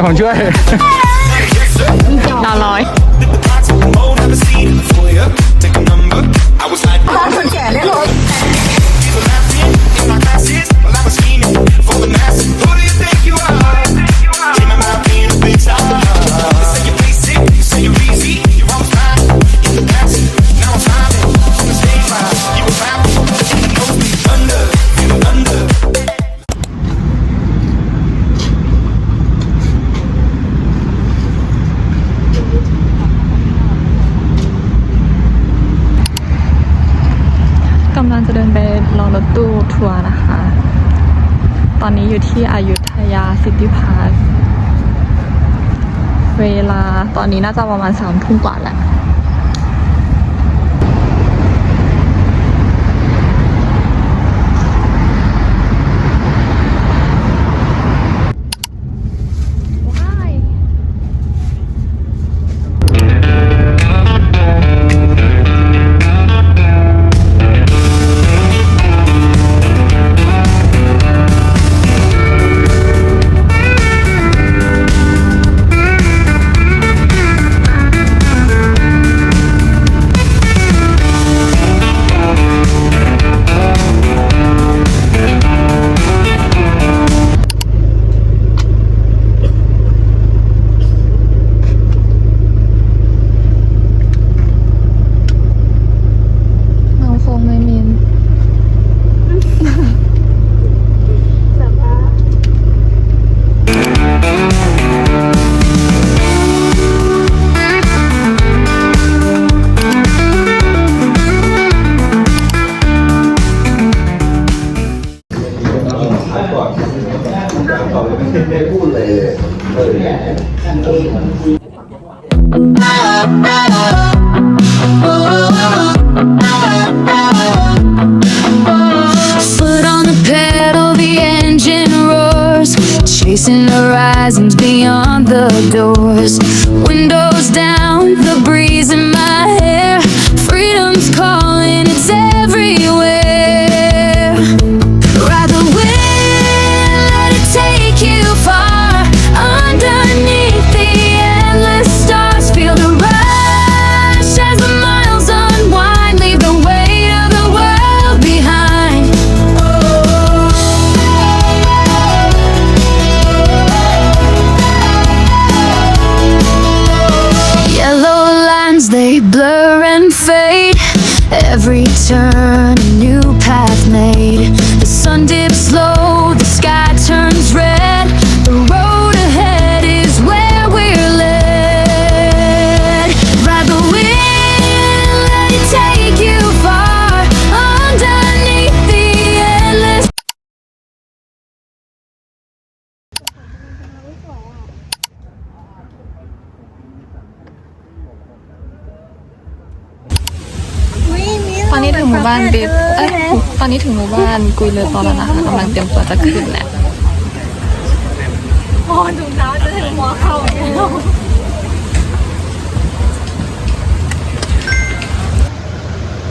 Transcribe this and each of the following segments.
ดี๋ยวผมช่วยดาวร้อย ไปรอรถตู้ทัวร์นะคะ ตอนนี้อยู่ที่อยุธยาซิตี้พาร์เวลาตอนนี้น่าจะประมาณสามทุ่มกว่าแหละ บ้านเบฟเอ้ยตอนนี้ถึงหมู่บ้านกุยเลอตอนแล้วนะคะกำลังเตรียมตัวจะขึ้นแล้ว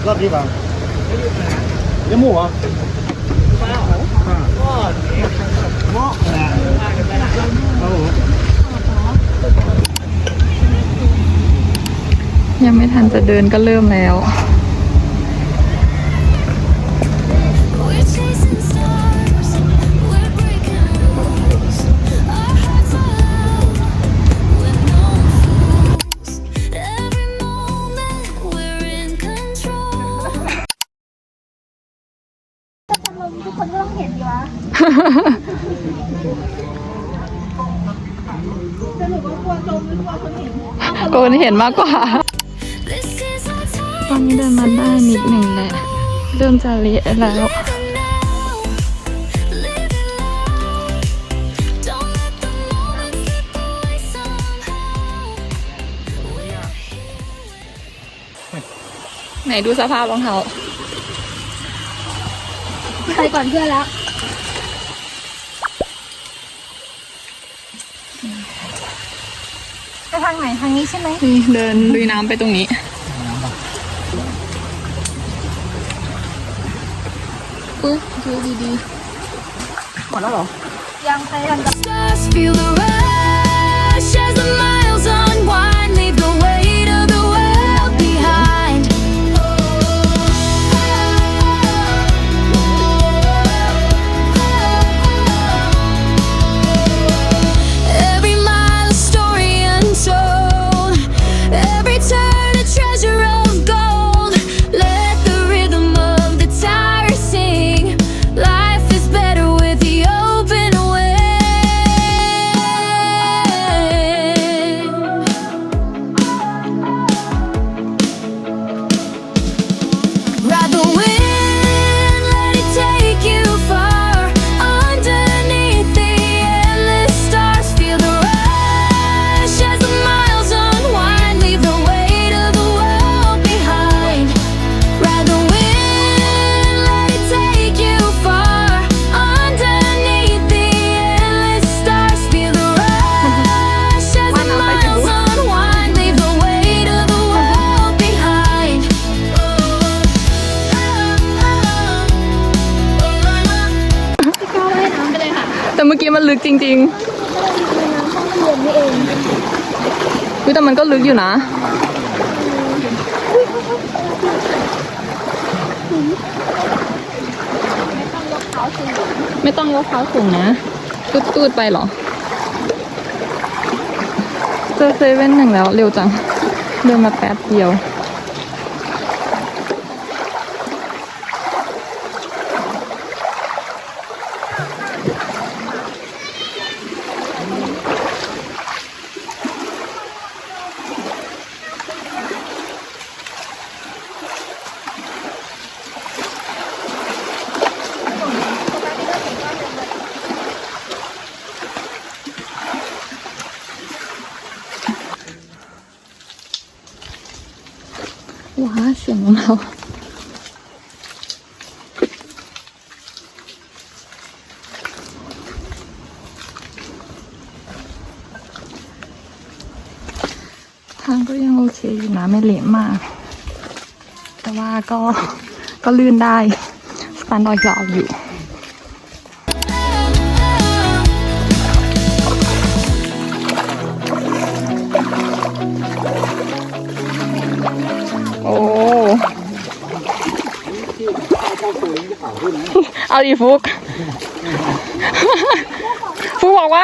รอบที่บ้างเลี้ยงหมูเหรอยังไม่ทันจะเดินก็เริ่มแล้ว เห็นมากกว่า This is our ตอน time. นี้เดินมาได้นิดหนึ่งแหละเริ่มจะเละแล้ว Live it loud. Don't let the moment slip away somehow. We are here. ไหนดูสภาพรองเท้าไปก่อนเพื่อนแล้ว ไปทางไหนทางนี้ใช่ไหมนี่เดินลุยน้ำไปตรงนี้อุ้ยดูดีๆยังใครยัง Stars feel the rush. as the miles จริงในน้ำห้องเรียนนี่เองๆแต่มันก็ลึกอยู่นะไม่ต้องยกเท้าสูงนะตูดตูดไปเหรอ เจอเซเว่นหนึ่งแล้วเร็วจัง เดินมาแป๊บเดียวางก็ยังโอเคอยู่นะไม่เละมาก แต่ว่าก็ก็ลื่นได้สแตนดอยเราเอาอยู่โอ้เอาดิฟุก ฟุกบอกว่า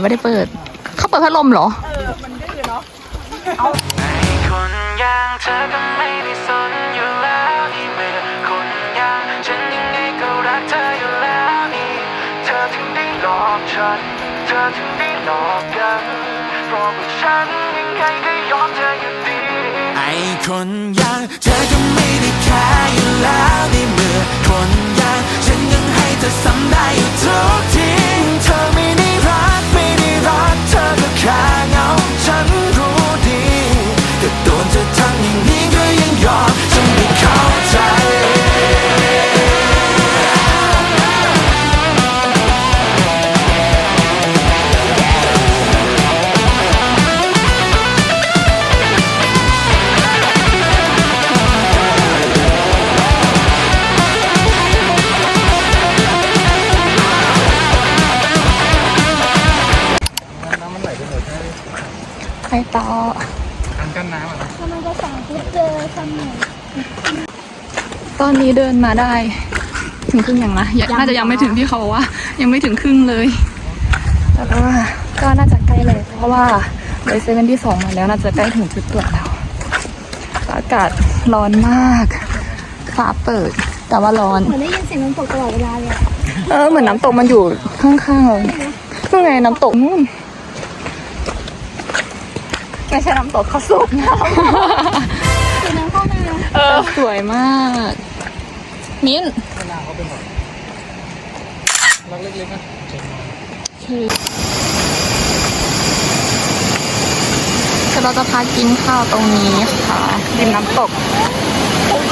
ไม่ได้เปิด เขาเปิดพัดลมเหรอคนอย่างเธอก็ไม่ได้สนอยู่แล้วนี่เมื่อคนอย่างฉันยังไงก็รักเธออยู่แล้วนี่เธอถึงได้หลอกฉัน เธอถึงได้หลอกกันเพราะว่าฉันยังไงก็ยอมเธออยู่ดีไอ้คนอย่างเธอก็ไม่ได้แค่อยู่แล้วในเมื่อคนอย่างฉันยังให้เธอซ้ำได้อยู่ทุกทีเธอไม่ได้ รักเธอก็แค่เงาฉันรู้ดีแต่โดนเธอทำอย่างนี้ก็ยังยอมฉันไม่เข้าใจ ต่อทางกั้นน้ำอะกำลังจะสั่งฟุตเจอทำหน่อยตอนนี้เดินมาได้ ถึงครึ่งอย่างนะยังน่าจะยังไม่ถึงที่เขาบอกว่า ยังไม่ถึงครึ่งเลยแต่ว่าก็น่าจะใกล้เลยเพราะว่าเลยเซเว่นที่สองมาแล้วน่าจะใกล้ถึงจุดตรวจแล้วก็อากาศร้อนมากฟ้าเปิด แต่ว่าร้อน เหมือนได้ยินเสียงน้ำตกตลอดเวลาเลยอะเออเหมือนน้ำตกมันอยู่ข้างๆเรานู่นไงน้ำตกนู่น ไม่ใช่น้ำตกเขาสูบน้คือน้ำเข้านาเออสวยมาก มิ้นรักเล็กๆนะคือเราจะพากินข้าวตรงนี้ค่ะริมน้ำตก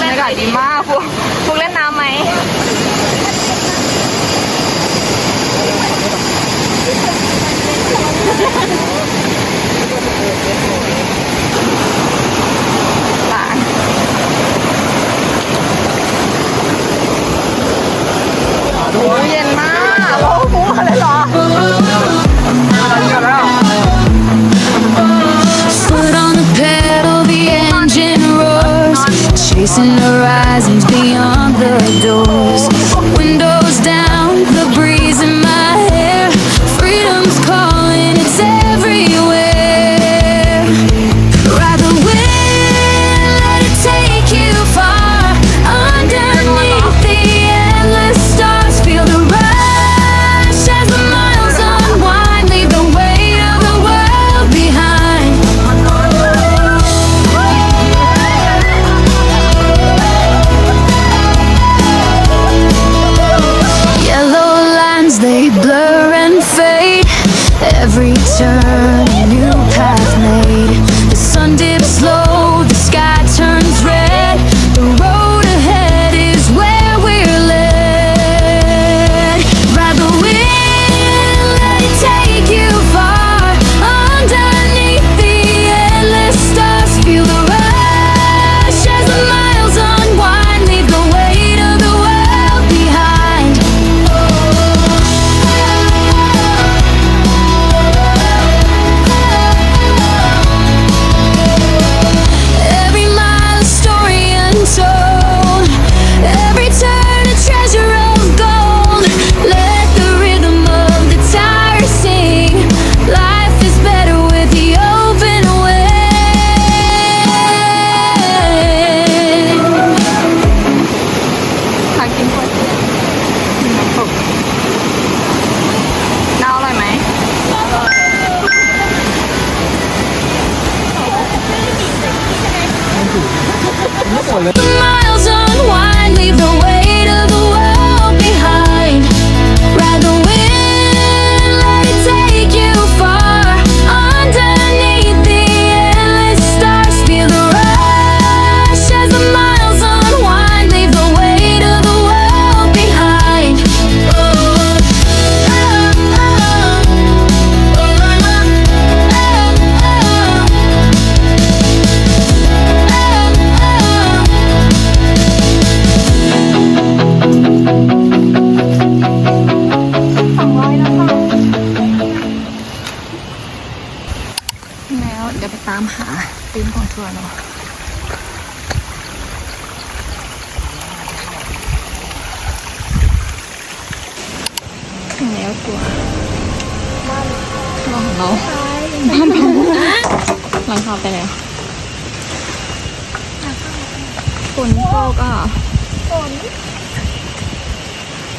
บรรยากาศดีมากพวกพวกเล่นน้ำไหม เย็นมากโอ้โหอะไรหรอ Foot on the pedal, the engine roars, chasing horizons beyond the doors. Windows down, the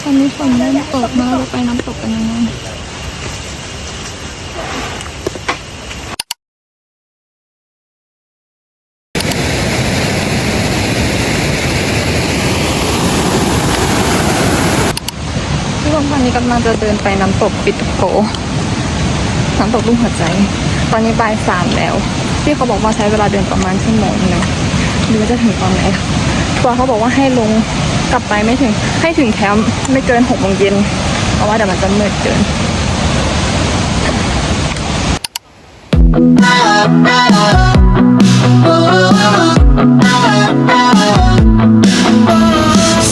อนนี้ฝนเริ่มตกมาเราไปน้ำตกกันยังไงทุกคนตอนนี้กำลังจะเดินไปน้ำตกปิดโกน้ำตกลูกหัวใจ ตอนนี้บ่ายสามแล้ว ที่เขาบอกว่าใช้เวลาเดินประมาณชั่วโมงหนึงหรือว่าจะถึงตอนไหนทัวร์เขาบอกว่าให้ลง กลับไปไม่ถึง ให้ถึงแคมป์ไม่เกินหกโมงเย็นเพราะว่าเดี๋ยวมันจะมืดเกิน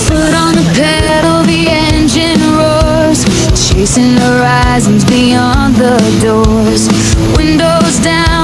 Foot on the pedal, the engine roars, chasing horizons beyond the doors. Windows down,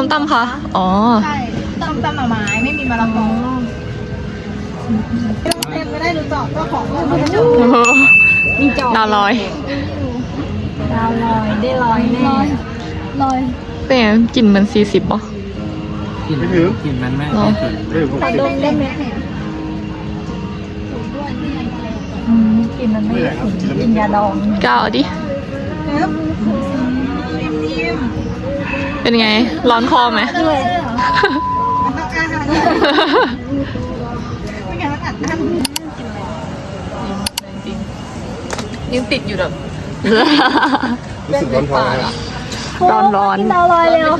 ส้มตำคะ อ๋อ ใช่ต้มตำหน่อไม้ไม่มีมะละกอเต็มไม่ได้รู้จักเจ้าของก็ไม่รู้มีจอดาวลอยดาวลอยได้ลอยแน่ลอยเป็นไงกลิ่นมันสี่สิบป่ะไม่ถึงกินมันไม่หรอไม่ถึงผมไปดมได้ไหมไม่ได้ครับกินยาดองก้าวเอาดิ เป็นไง ร้อนคอไหมด้วยยังติดอยู่แบบรู้สึกร้อนท้องนะร้อนร้อนดาวลอยเร็ว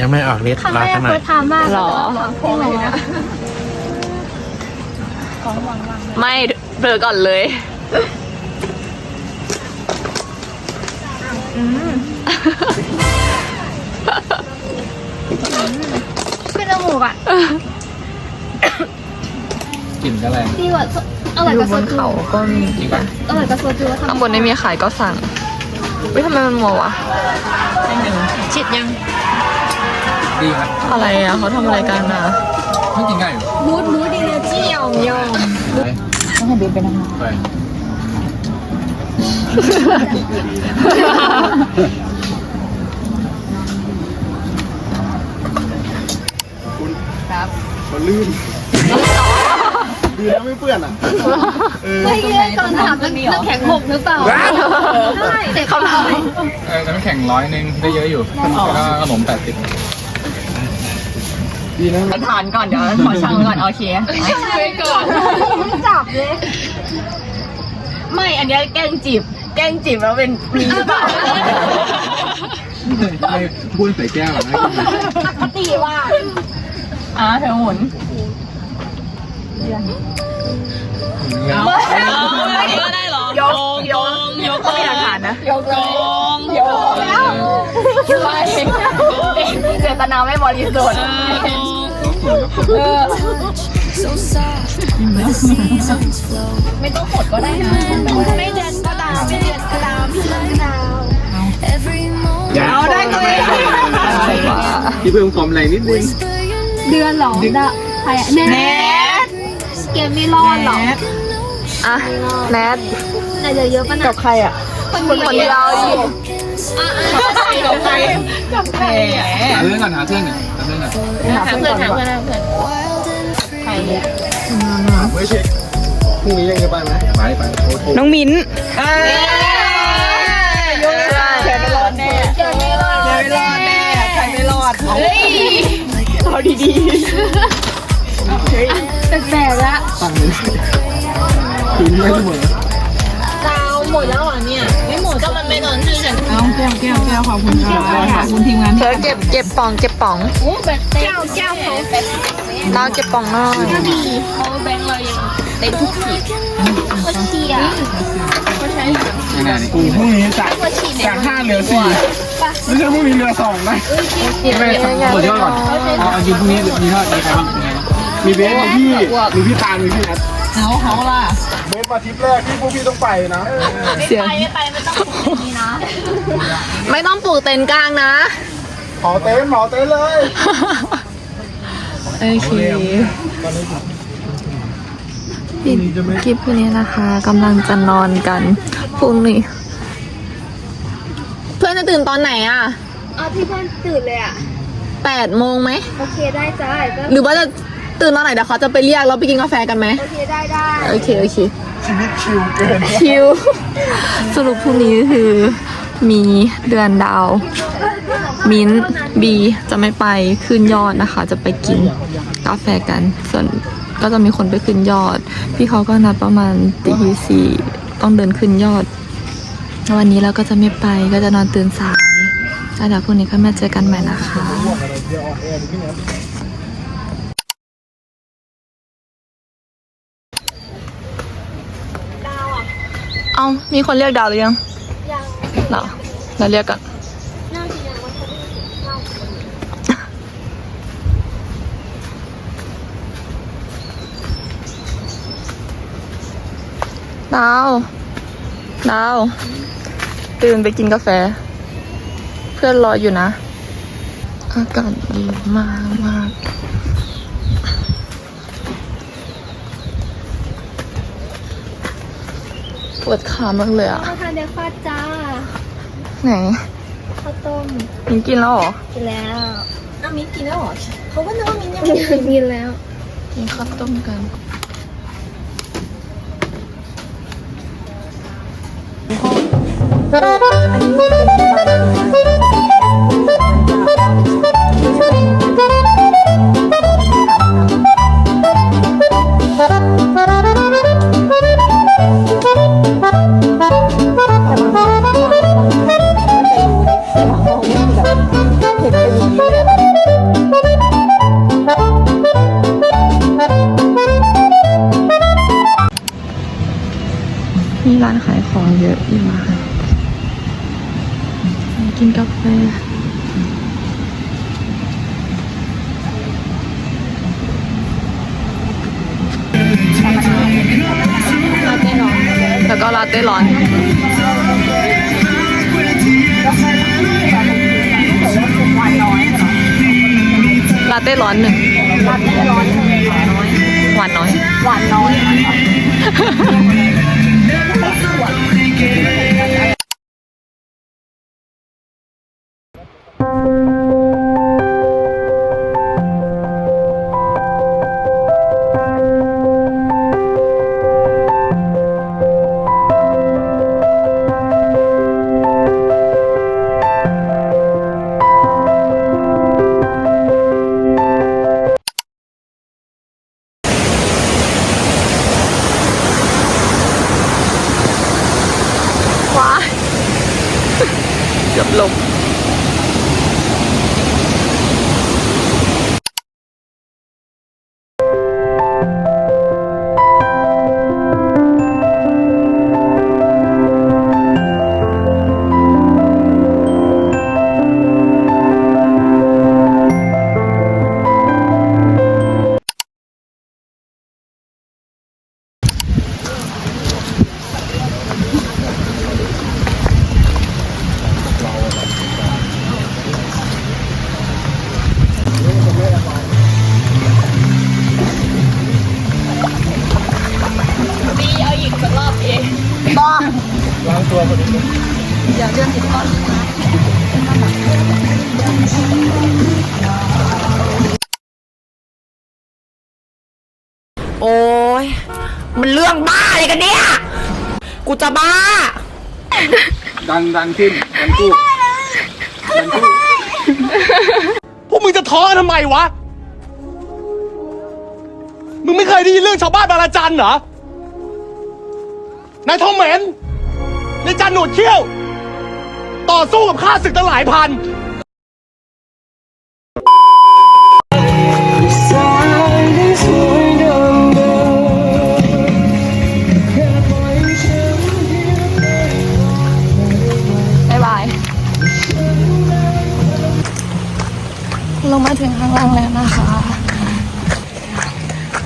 ยังไม่ออกฤทธิ์ครั้งรอแรสักกหน่เคอยยทำมากหรอเพลงไหนนะไม่เบลอก่อนเลย ขึ้นจมูกอะกลิ่นก็แรงดีกว่าอร่อยอยู่กับบโซนจูเขาก็มีจริงปะอร่อยกับโซจูแล้วข้างบนไม่มีขายก็สั่งวิทำไมมันมัววะชิดยัง ดีครับอะไรอะเขาทำอะไรกันอะไม่กินง่ายอยู่บูดบูดดีเลยจี้ยอมยอมไปต้องให้เบนไป ทำไปมันลื่นดีนะไม่เปื้อนอะเออเมื่อกี้ตอนถามน้ำแข็งหกหรือเปล่าใช่แต่เขาทำเออน้ำแข็งร้อยหนึงได้เยอะอยู่แล้วก็ขนมแปดสิบดีนะทานก่อนเดี๋ยวขอช่างก่อนโอเคไปก่อน จับเลย ไม่อันเนี้ยแกล้งจีบ แกล้งจีบแล้วเป็นปลีหรือเปล่าไม่พูดใส่แก้วนะปกติว่าอะเธอหมุนเอาก็ได้เหรอยกยกยกก็ไม่อยากทานนะยกยกยกแล้วไม่เจตนาไม่บริสุทธิ์ไม่ต้องหดก็ได้นะไม่เดือนก็ดาวไม่เดือนก็ดาวไม่ เดือนก็ดาว Every moment เอาได้ตัวเองที่เพิ่มความแรงนิดนึงเดือนหรอดาใครอะแนทเกมไม่รอดหรออะแนทน่าจะเยอะปะนะกับใครอะคนคนเดียวดิกับใครกับใครหาเรื่องก่อนหาเพื่อนก่อนหาเพื่อนก่อนหาเพื่อนหาเพื่อนหาเพื่อนใครไม่เช็คพ รุ่งนี้ยังจะไปไหมไปไปโอเคน้องมิ้นยุ่งเลยแกไม่รอดแน่เดี๋ยวไม่รอดไม่รอดแน่ใครไม่รอดเฮ้ยเอาดีแปลกๆละตั้งเลยคืนไม่เสมอดาวหมดแล้วเหรอเนี่ย ไม่หมดก็มันไม่นอนชื่อฉันๆเธอเก็บเก็บป่องเก็บป่องโอ้แบบเจ้าเจ้าเขาเราเก็บป่องหน่อยก็ดีเขาแบงค์ เต็มทุกขีดก็เชียร์เขาใช้ยังไงนี่กูพรุ่งนี้จากก็ฉีดจากห้าเหลือสี่ไม่ใช่พรุ่งนี้เหลือสองนะไม่หมดยอดก่อนเอาจริงพรุ่งนี้มีเทอดมีใครบ้างมีเบสมีพี่มีพี่ตาลมีพี่นัทเขาเขาล่ะเบสมาทริปแรกที่พวกพี่ต้องไปนะเสียงไม่ไปไม่ต้องปลุกดีนะ ไม่ต้องปลูกเต็นท์กลางนะขอเต้นขอเต้นเลยโอเค ปิดคลิปนี้นะคะกำลังจะนอนกันพรุ่งนี้ เพื่อนจะตื่นตอนไหนอะเอาที่เพื่อนตื่นเลยอะแปดโมงไหมโอเคได้จ้าก็หรือว่าจะตื่นตอนไหนเดี๋ยวเขาจะไปเรียกแล้วไปกินกาแฟกันไหมโอเคได้ได้โอเคโอเคชีวิตชิลเกินคิวสรุปพรุ่งนี้คือมีเดือนดาว มิ้นท์บีจะไม่ไปขึ้นยอดนะคะ จะไปกินกาแฟกันส่วน ก็จะมีคนไปขึ้นยอด พี่เขาก็นัดประมาณตีสี่ต้องเดินขึ้นยอด วันนี้เราก็จะไม่ไปก็จะนอนตื่นสายแล้วเดี๋ยวพรุ่งนี้ก็มาเจอกันใหม่นะคะเอามีคนเรียกดาวหรือยังยังเหรอเราเรียกกัน น่าจะยังมันเขา ดาว ดาว ตื่นไปกินกาแฟ เพื่อนรออยู่นะ อากาศดีมากมากปวดขามากเลยอะมาทานเดฟาจ้า ไหน ข้าวต้มมินกินแล้วเหรอ กินแล้วอ้าวมิ้นกินแล้วเหรอเขาก็นึกว่ามิ้นยังไม่กินแล้ว กินข้าวต้มกัน มีร้านขายของเยอะอยู่มาก กินกาแฟแล้วก็ลาเต้ร้อนลาเต้ร้อนหนึ่งลาเต้ร้อนหวานน้อย หวานน้อยหวานน้อย vlog. เกือบลงโอ้ย มันเรื่องบ้าอะไรกันเนี่ย กูจะบ้า ดันดันขึ้นดันกู้ดันกู้พวกมึงจะท้อทำไมวะ มึงไม่เคยได้ยินเรื่องชาวบ้านบางระจันเหรอ นายทองเหม็นนายจันหนวดเขี้ยว ต่อสู้กับข้าศึกตั้งหลายพันบ๊ายบายลงมาถึงข้างล่างแล้วนะคะ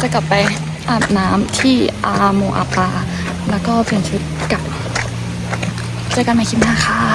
จะกลับไปอาบน้ำที่อาโมอาปา แล้วก็เปลี่ยนชุดกลับ เจอกันใหม่คลิปหน้าค่ะ